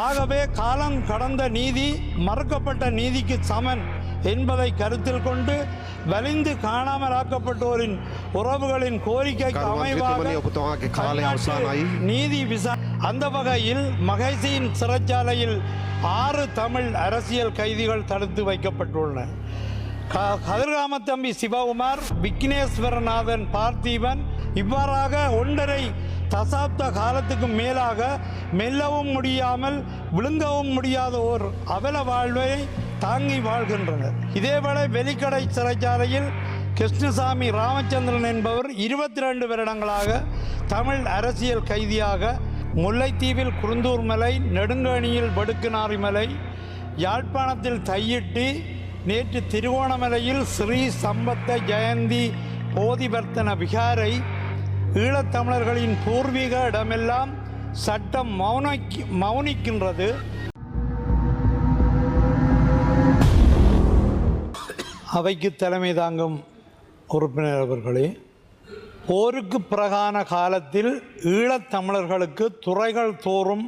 ஆகவே காலம் கடந்த நீதி மறுக்கப்பட்ட நீதிக்கு சமன் என்பதை கருத்தில் கொண்டு வலிந்து காணாமலாக்கப்பட்டோரின் உறவுகளின் கோரிக்கைக்கு அமைவாக. நீதி விசா அந்த வகையில் மகைசியின் சிறைச்சாலையில் ஆறு தமிழ் அரசியல் கைதிகள் தடுத்து வைக்கப்பட்டுள்ளனர் க- கதிர்காமத்தம்பி சிவகுமார் விக்னேஸ்வரநாதன் பார்த்திபன் இவ்வாறாக ஒன்றரை தசாப்த காலத்துக்கு மேலாக மெல்லவும் முடியாமல் விழுங்கவும் முடியாத ஓர் அவல வாழ்வை தாங்கி வாழ்கின்றனர். இதேவேளை வெலிக்கடை சிறைச்சாலையில் கிருஷ்ணசாமி ராமச்சந்திரன் என்பவர் இருபத்தி ரெண்டு வருடங்களாக தமிழ் அரசியல் கைதியாக முல்லைத்தீவில் குருந்தூர் மலை நெடுங்கணியில் வடுக்குநாரி மலை யாழ்ப்பாணத்தில் தையிட்டு நேற்று திருவோணமலையில் ஸ்ரீ சம்பத்த ஜெயந்தி போதிவர்த்தன விகாரை ஈழத்தமிழர்களின் பூர்வீக இடமெல்லாம் சட்டம் மௌனிக்கு மௌனிக்கின்றது. அவைக்கு தலைமை தாங்கும் உறுப்பினர் அவர்களே போருக்கு பிரகான காலத்தில் ஈழத்தமிழர்களுக்கு துறைகள் தோறும்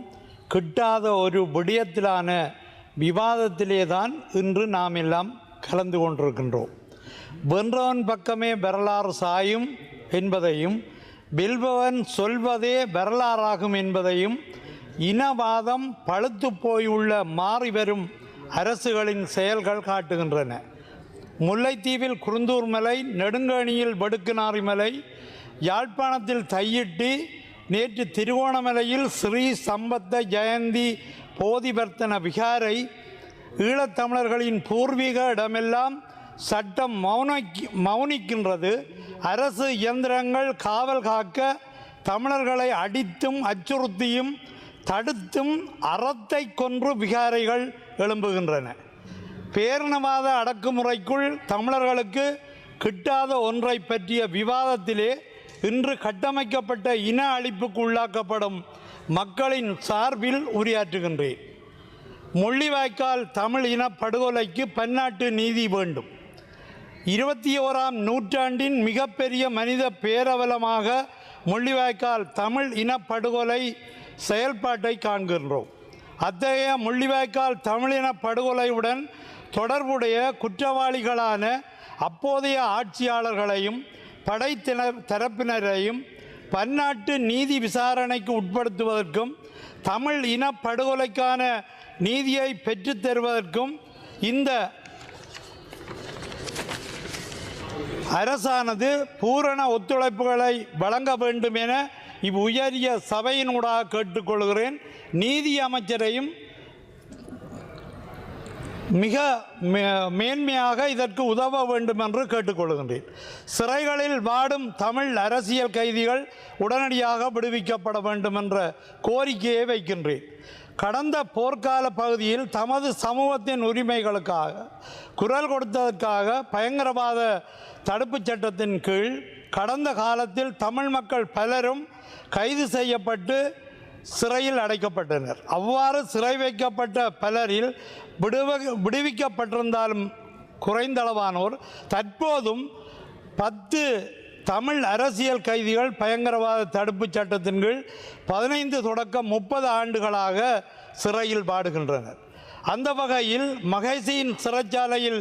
கிட்டாத ஒரு விடயத்திலான விவாதத்திலே தான் இன்று நாம் எல்லாம் கலந்து கொண்டிருக்கின்றோம். வென்றவன் பக்கமே வரலாறு சாயும் என்பதையும் வில்பவன் சொல்வதே வரலாறாகும் என்பதையும் இனவாதம் பழுத்து போயுள்ள மாறி வரும் அரசுகளின் செயல்கள் காட்டுகின்றன. முல்லைத்தீவில் குருந்தூர் மலை நெடுங்கணியில் வடுக்குநாரி மலை யாழ்ப்பாணத்தில் தையிட்டு நேற்று திருவோணமலையில் ஸ்ரீ சம்பத்த ஜெயந்தி போதிவர்த்தன விகாரை ஈழத்தமிழர்களின் பூர்வீக இடமெல்லாம் சட்டம் மௌனிக்கு மௌனிக்கின்றது. அரசு இயந்திரங்கள் காவல் காக்க தமிழர்களை அடித்தும் அச்சுறுத்தியும் தடுத்தும் அறத்தை கொன்று விகாரைகள் எழும்புகின்றன. பேரினவாத அடக்குமுறைக்குள் தமிழர்களுக்கு கிட்டாத ஒன்றை பற்றிய விவாதத்திலே இன்று கட்டமைக்கப்பட்ட இன அழிப்புக்கு உள்ளாக்கப்படும் மக்களின் சார்பில் உரையாற்றுகின்றேன். முள்ளிவாய்க்கால் தமிழ் இன படுகொலைக்கு பன்னாட்டு நீதி வேண்டும். இருபத்தி ஓராம் நூற்றாண்டின் மிகப்பெரிய மனித பேரவலமாக முள்ளிவாய்க்கால் தமிழ் இனப்படுகொலை செயல்பாட்டை காண்கின்றோம். அத்தகைய முள்ளிவாய்க்கால் தமிழின படுகொலையுடன் தொடர்புடைய குற்றவாளிகளான அப்போதைய ஆட்சியாளர்களையும் படைத்தின தரப்பினரையும் பன்னாட்டு நீதி விசாரணைக்கு உட்படுத்துவதற்கும் தமிழ் இனப்படுகொலைக்கான நீதியை பெற்றுத்தருவதற்கும் இந்த அரசானது பூரண ஒத்துழைப்புகளை வழங்க வேண்டும் என இவ் உயரிய சபையினூடாக கேட்டுக்கொள்கிறேன். நீதி அமைச்சரையும் மிக மேன்மையாக இதற்கு உதவ வேண்டும் என்று கேட்டுக்கொள்கின்றேன். சிறைகளில் வாடும் தமிழ் அரசியல் கைதிகள் உடனடியாக விடுவிக்கப்பட வேண்டும் என்ற கோரிக்கையை வைக்கின்றேன். கடந்த போர்க்கால பகுதியில் தமது சமூகத்தின் உரிமைகளுக்காக குரல் கொடுத்ததற்காக பயங்கரவாத தடுப்புச் சட்டத்தின் கீழ் கடந்த காலத்தில் தமிழ் மக்கள் பலரும் கைது செய்யப்பட்டு சிறையில் அடைக்கப்பட்டனர். அவ்வாறு சிறை வைக்கப்பட்ட பலரில் விடுவ விடுவிக்கப்பட்டிருந்தாலும் குறைந்தளவானோர். தற்போதும் பத்து தமிழ் அரசியல் கைதிகள் பயங்கரவாத தடுப்புச் சட்டத்தின் கீழ் பதினைந்து தொடக்கம் முப்பது ஆண்டுகளாக சிறையில் பாடுகின்றனர். அந்த வகையில் மகேசியின் சிறைச்சாலையில்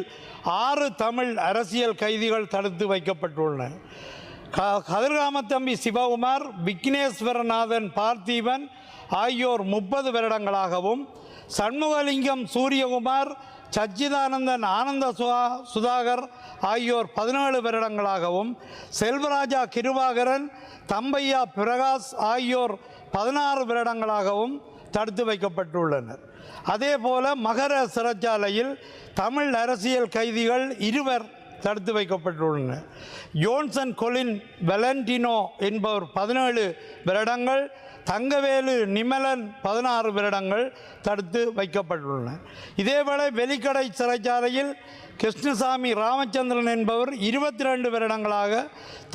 ஆறு தமிழ் அரசியல் கைதிகள் தடுத்து வைக்கப்பட்டுள்ளன க- கதிர்காமத்தம்பி சிவகுமார் விக்னேஸ்வரநாதன் பார்த்தீபன் ஆகியோர் முப்பது வருடங்களாகவும் சண்முகலிங்கம் சூரியகுமார் சச்சிதானந்தன் ஆனந்த சுதா சுதாகர் ஆகியோர் பதினேழு வருடங்களாகவும் செல்வராஜா கிருபாகரன் தம்பையா பிரகாஷ் ஆகியோர் பதினாறு வருடங்களாகவும் தடுத்து வைக்கப்பட்டுள்ளனர். அதேபோல மகர சிறைச்சாலையில் தமிழ் அரசியல் கைதிகள் இருவர் தடுத்து வைக்கப்பட்டுள்ளன. ஜோன்சன் கொலின் வெலண்டினோ என்பவர் பதினேழு வருடங்கள் தங்கவேலு நிமலன் பதினாறு வருடங்கள் தடுத்து வைக்கப்பட்டுள்ளன. இதேவேளை வெலிக்கடை சிறைச்சாலையில் கிருஷ்ணசாமி ராமச்சந்திரன் என்பவர் இருபத்தி ரெண்டு வருடங்களாக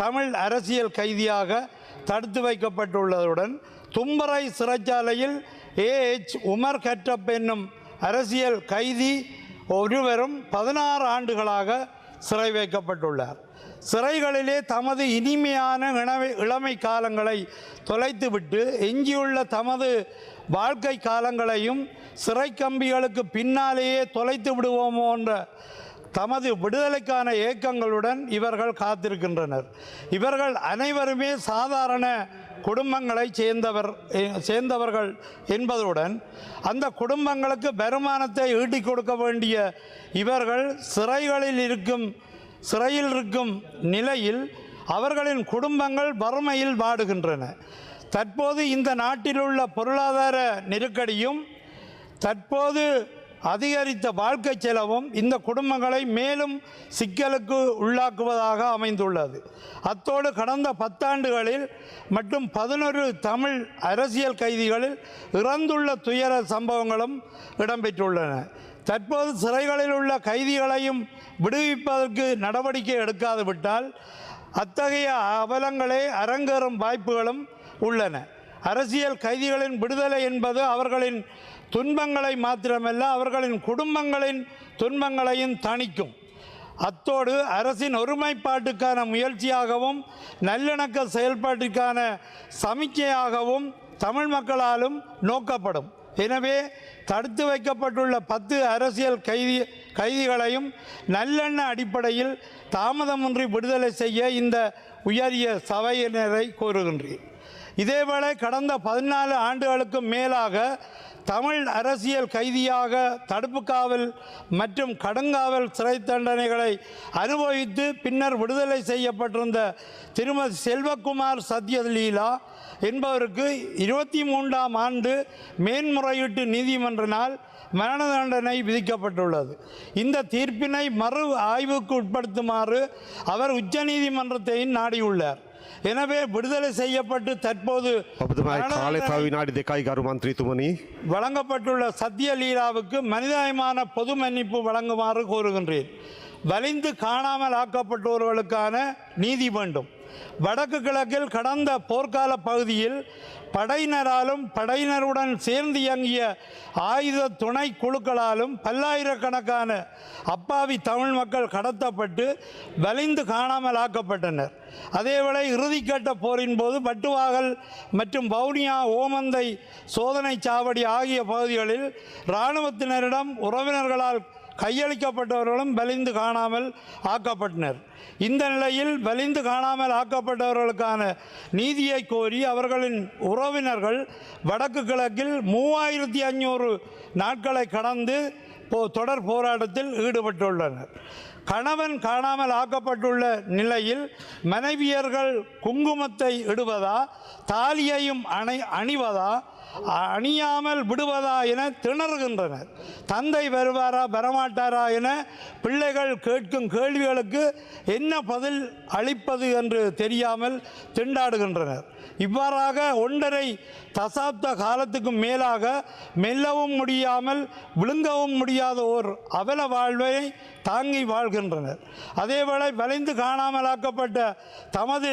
தமிழ் அரசியல் கைதியாக தடுத்து வைக்கப்பட்டுள்ளதுடன் தும்பரை சிறைச்சாலையில் ஏஎச் உமர் கட்டப் என்னும் அரசியல் கைதி ஒருவரும் பதினாறு ஆண்டுகளாக சிறை வைக்கப்பட்டுள்ளார். சிறைகளிலே தமது இனிமையான இளமை இளமை காலங்களை தொலைத்துவிட்டு எஞ்சியுள்ள தமது வாழ்க்கை காலங்களையும் சிறை கம்பிகளுக்கு பின்னாலேயே தொலைத்து விடுவோமோ என்ற தமது விடுதலைக்கான ஏக்கங்களுடன் இவர்கள் காத்திருக்கின்றனர். இவர்கள் அனைவருமே சாதாரண குடும்பங்களை சேர்ந்தவர் சேர்ந்தவர்கள் என்பதுடன் அந்த குடும்பங்களுக்கு வருமானத்தை ஈட்டிக் கொடுக்க வேண்டிய இவர்கள் சிறைகளில் இருக்கும் சிறையில் இருக்கும் நிலையில் அவர்களின் குடும்பங்கள் வறுமையில் வாடுகின்றன. தற்போது இந்த நாட்டில் உள்ள பொருளாதார நெருக்கடியும் தற்போது அதிகரித்த வாழ்க்கை செலவும் இந்த குடும்பங்களை மேலும் சிக்கலுக்கு உள்ளாக்குவதாக அமைந்துள்ளது. அத்தோடு கடந்த பத்தாண்டுகளில் மற்றும் பதினொரு தமிழ் அரசியல் கைதிகளில் இறந்துள்ள துயர சம்பவங்களும் இடம்பெற்றுள்ளன. தற்போது சிறைகளில் உள்ள கைதிகளையும் விடுவிப்பதற்கு நடவடிக்கை எடுக்காது விட்டால் அத்தகைய அவலங்களே அரங்கேறும் வாய்ப்புகளும் உள்ளன. அரசியல் கைதிகளின் விடுதலை என்பது அவர்களின் துன்பங்களை மாத்திரமல்ல அவர்களின் குடும்பங்களின் துன்பங்களையும் தணிக்கும். அத்தோடு அரசின் ஒருமைப்பாட்டுக்கான முயற்சியாகவும் நல்லிணக்க செயல்பாட்டிற்கான சமிக்கையாகவும் தமிழ் மக்களாலும் நோக்கப்படும். எனவே தடுத்து வைக்கப்பட்டுள்ள பத்து அரசியல் கைதி கைதிகளையும் நல்லெண்ண அடிப்படையில் தாமதமின்றி விடுதலை செய்ய இந்த உயரிய சபையினரை கோருகின்றேன். இதேவேளை கடந்த பதினாலு ஆண்டுகளுக்கு மேலாக தமிழ் அரசியல் கைதியாக தடுப்பு காவல் மற்றும் கடுங்காவல் சிறை தண்டனைகளை அனுபவித்து பின்னர் விடுதலை செய்யப்பட்டிருந்த திருமதி செல்வகுமார் சத்யலீலா என்பவருக்கு இருபத்தி மூன்றாம் ஆண்டு மேன்முறையீட்டு நீதிமன்றினால் மரண தண்டனை விதிக்கப்பட்டுள்ளது. இந்த தீர்ப்பினை மறு ஆய்வுக்கு உட்படுத்துமாறு அவர் உச்சநீதிமன்றத்தையும் நாடியுள்ளார். எனவே விடுதலை செய்யப்பட்டு தற்போது வழங்கப்பட்டுள்ள சத்திய லீலாவுக்கு மனிதாயமான பொது மன்னிப்பு வழங்குமாறு கோருகின்றேன். வலிந்து காணாமல் ஆக்கப்பட்டோர்களுக்கான நீதி வேண்டும். வடக்கு கிழக்கில் கடந்த போர்க்கால பகுதியில் படையினராலும் படையினருடன் சேர்ந்து இயங்கிய ஆயுத துணை குழுக்களாலும் பல்லாயிரக்கணக்கான அப்பாவி தமிழ் மக்கள் கடத்தப்பட்டு வலிந்து காணாமல் ஆக்கப்பட்டனர். அதேவேளை இறுதிக்கட்ட போரின் போது பட்டுவாகல் மற்றும் வவுனியா ஓமந்தை சோதனை சாவடி ஆகிய பகுதிகளில் இராணுவத்தினரிடம் உறவினர்களால் கையளிக்கப்பட்டவர்களும் வலிந்து காணாமல் ஆக்கப்பட்டனர். இந்த நிலையில் வலிந்து காணாமல் ஆக்கப்பட்டவர்களுக்கான நீதியை கோரி அவர்களின் உறவினர்கள் வடக்கு கிழக்கில் மூவாயிரத்தி ஐநூறு நாட்களை கடந்து போ தொடர் போராட்டத்தில் ஈடுபட்டுள்ளனர். கணவன் காணாமல் ஆக்கப்பட்டுள்ள நிலையில் மனைவியர்கள் குங்குமத்தை இடுவதா தாலியையும் அணை அணிவதா அணியாமல் விடுவதா என திணறுகின்றனர். தந்தை வருவாரா வரமாட்டாரா என பிள்ளைகள் கேட்கும் கேள்விகளுக்கு என்ன பதில் அளிப்பது என்று தெரியாமல் திண்டாடுகின்றனர். இவ்வாறாக ஒன்றரை தசாப்த காலத்துக்கு மேலாக மெல்லவும் முடியாமல் விழுங்கவும் முடியாத ஓர் அவல வாழ்வை தாங்கி வாழ்கின்றனர். அதேவேளை வளைந்து காணாமலாக்கப்பட்ட தமது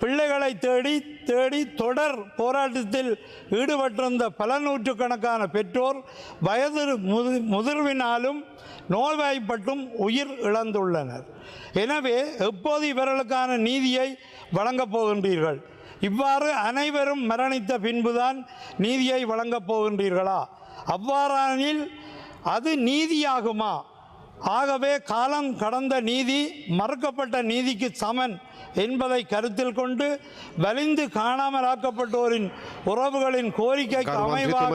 பிள்ளைகளை தேடி தேடி தொடர் போராட்டத்தில் ஈடுபட்டிருந்த பல நூற்றுக்கணக்கான பெற்றோர் வயது முது முதிர்வினாலும் நோய்வாய்ப்பட்டும் உயிர் இழந்துள்ளனர். எனவே எப்போது இவர்களுக்கான நீதியை வழங்கப் போகின்றீர்கள்? இவ்வாறு அனைவரும் மரணித்த பின்புதான் நீதியை வழங்கப் போகின்றீர்களா? அவ்வாறானில் அது நீதியாகுமா? ஆகவே காலம் கடந்த நீதி மறுக்கப்பட்ட நீதிக்கு சமன் என்பதை கருத்தில் கொண்டு வலிந்து காணாமலாக்கப்பட்டோரின் உறவுகளின் கோரிக்கைக்கு அமைவாக.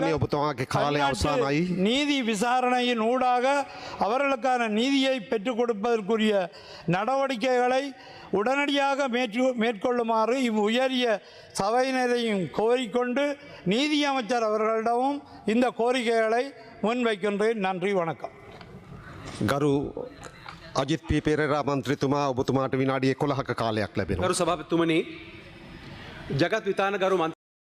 நீதி விசாரணையின் ஊடாக அவர்களுக்கான நீதியை பெற்றுக் கொடுப்பதற்குரிய நடவடிக்கைகளை உடனடியாக மேற்று மேற்கொள்ளுமாறு இவ் உயரிய சபையினரையும் கோரிக்கொண்டு நீதியமைச்சர் அவர்களிடமும் இந்த கோரிக்கைகளை முன்வைக்கின்றேன். நன்றி வணக்கம். ගරු අජිත් පී පෙරේරා මන්ත්‍රතුමා ඔබතුමාට විනාඩිය කොළහක කාලයක් ලැබෙන. ගරු සභාපතිතුමනි ජගත් විතාන ගරු මන්ත්‍රී